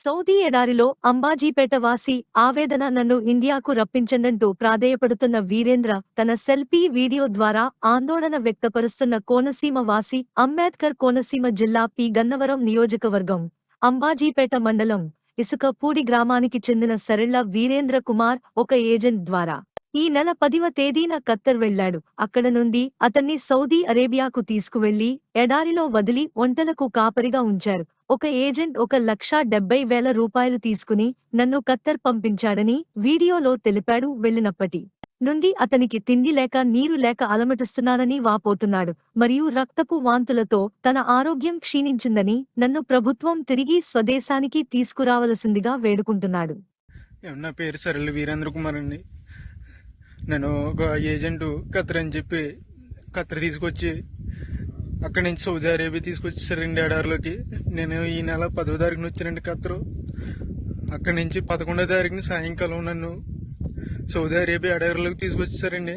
Saudi ఎడారిలో అంబాజీపేట వాసి ఆవేదన నన్ను ఇండియాకు రప్పించనంటూ ప్రాధేయపడుతున్న వీరేంద్ర తన సెల్ఫీ వీడియో ద్వారా ఆందోళన వ్యక్తపరుస్తున్న కోనసీమ వాసి అంబేద్కర్ కోనసీమ జిల్లా పి. గన్నవరం నియోజకవర్గం అంబాజీపేట మండలం ఇసుకపూడి గ్రామానికి చెందిన సరిళ్ళ వీరేంద్ర కుమార్ ఒక ఏజెంట్ ద్వారా. ఈ నెల పదివ తేదీన ఖత్తర్ వెళ్ళాడు అక్కడ నుండి అతన్ని సౌదీ అరేబియాకు తీసుకువెళ్ళి ఎడారిలో వదిలి ఒంటలకు కాపరిగా ఉంచారు. ఒక ఏజెంట్ ఒక లక్షా డెబ్బై వేల రూపాయలు తీసుకుని నన్ను ఖత్తర్ పంపించాడని వీడియోలో తెలిపాడు వెళ్ళినప్పటి నుండి అతనికి తిండి లేక నీరు లేక అలమటిస్తున్నానని వాపోతున్నాడు. మరియు రక్తపు వాంతులతో తన ఆరోగ్యం క్షీణించిందని నన్ను ప్రభుత్వం తిరిగి స్వదేశానికి తీసుకురావలసిందిగా వేడుకుంటున్నాడు. నా పేరు సరళ వీరేంద్ర కుమార్ అండి నేను ఒక ఏజెంట్ కత్ర అని చెప్పి కత్ర తీసుకొచ్చి అక్కడి నుంచి సౌదీ అరేబియా తీసుకొచ్చేసారండి ఎడారిలోకి నేను ఈ నెల పదో తారీఖున వచ్చానండి కత్రు అక్కడి నుంచి పదకొండో తారీఖున సాయంకాలం నన్ను సౌదీ అరేబియా ఎడారిలోకి తీసుకొచ్చేసారండి